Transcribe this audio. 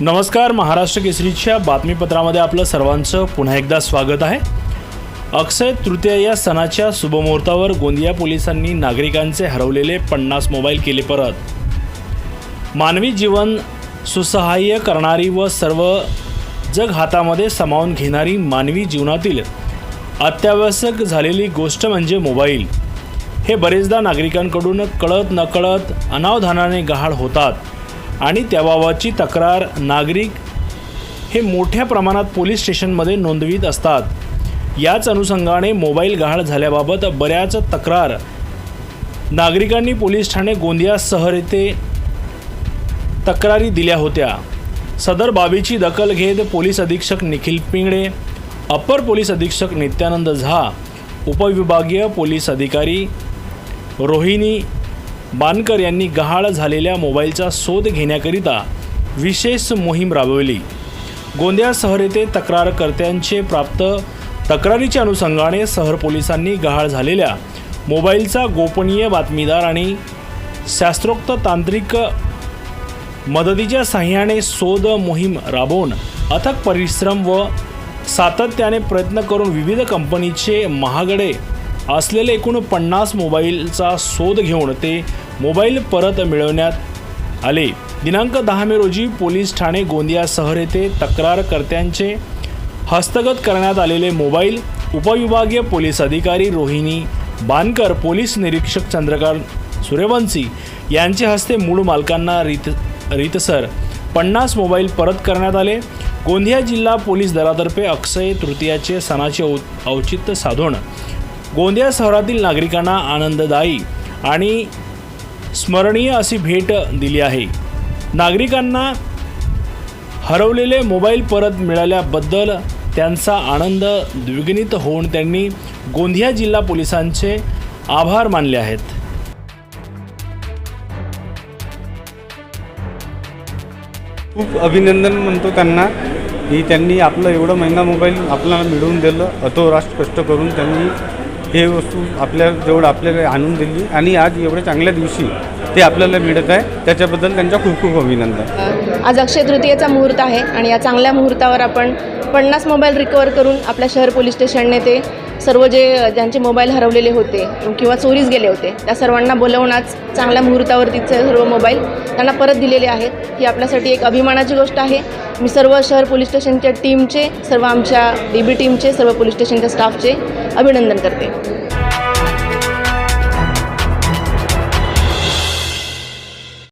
नमस्कार महाराष्ट्र केसरीच्या बातमीपत्रामध्ये आपलं सर्वांचं पुन्हा एकदा स्वागत आहे. अक्षय तृतीया या सणाच्या शुभमुहूर्तावर गोंदिया पोलिसांनी नागरिकांचे हरवलेले पन्नास मोबाईल केले परत. मानवी जीवन सुसहाय्य करणारी व सर्व जग हातामध्ये सामावून घेणारी मानवी जीवनातील अत्यावश्यक झालेली गोष्ट म्हणजे मोबाईल. हे बरेचदा नागरिकांकडून कळत नकळत अनावधानाने गहाळ होतात. आणि त्याबाबतची तक्रार नागरिक हे मोठ्या प्रमाणात पोलीस स्टेशनमध्ये नोंदवित असतात. याच अनुषंगाने मोबाईल गहाळ झाल्याबाबत बऱ्याच तक्रार नागरिकांनी पोलीस ठाणे गोंदिया शहर येथे तक्रारी दिल्या होत्या. सदर बाबीची दखल घेत पोलीस अधीक्षक निखिल पिंगळे अप्पर पोलीस अधीक्षक नित्यानंद झा उपविभागीय पोलीस अधिकारी रोहिणी बानकर यांनी गहाळ झालेल्या मोबाईलचा शोध घेण्याकरिता विशेष मोहीम राबवली. गोंदिया शहर येथे तक्रारकर्त्यांचे प्राप्त तक्रारीच्या अनुषंगाने शहर पोलिसांनी गहाळ झालेल्या मोबाईलचा गोपनीय बातमीदार आणि शास्त्रोक्त तांत्रिक मदतीच्या साह्याने शोध मोहीम राबवून अथक परिश्रम व सातत्याने प्रयत्न करून विविध कंपनीचे महागडे असलेले एकूण पन्नास मोबाईलचा शोध घेऊन ते मोबाईल परत मिळवण्यात आले. दिनांक दहा मे रोजी पोलीस ठाणे गोंदिया शहर येथे तक्रारकर्त्यांचे हस्तगत करण्यात आलेले मोबाईल उपविभागीय पोलीस अधिकारी रोहिणी बानकर पोलीस निरीक्षक चंद्रकांत सूर्यवंशी यांचे हस्ते मूळ मालकांना रीत रीतसर पन्नास मोबाईल परत करण्यात आले. गोंदिया जिल्हा पोलीस दलातर्फे अक्षय तृतीयाचे सणाचे औ औचित्य साधून गोंदिया शहरातील नागरिकांना आनंददायी आणि स्मरणीय अशी भेट दिली आहे. नागरिकांना हरवलेले मोबाईल परत मिळाल्याबद्दल त्यांचा आनंद द्विगुणित होऊन त्यांनी गोंदिया जिल्हा पोलिसांचे आभार मानले आहेत. खूप अभिनंदन म्हणतो त्यांना की त्यांनी आपलं एवढं महिना मोबाईल आपल्याला मिळवून दिलं. अतोराष्ट्र कष्ट करून त्यांनी हे वस्तू आपल्या जेवढं आपल्याला आणून दिली आणि आज एवढ्या चांगल्या दिवशी ते आपल्याला मिळत आहे त्याच्याबद्दल त्यांच्या खूप खूप अभिनंदन. आज अक्षय तृतीयेचा मुहूर्त आहे आणि या चांगल्या मुहूर्तावर आपण पन्नास मोबाईल रिकवर करून आपल्या शहर पोलीस स्टेशनने ते सर्व जे ज्यांचे मोबाईल हरवलेले होते किंवा चोरीस गेले होते त्या सर्वांना बोलवून आज चांगल्या मुहूर्तावरतीचे सर्व मोबाईल त्यांना परत दिलेले आहेत. ही आपल्यासाठी एक अभिमानाची गोष्ट आहे. मी सर्व शहर पोलीस स्टेशनच्या टीमचे सर्व आमच्या डी बी टीमचे सर्व पोलीस स्टेशनच्या स्टाफचे अभिनंदन करते.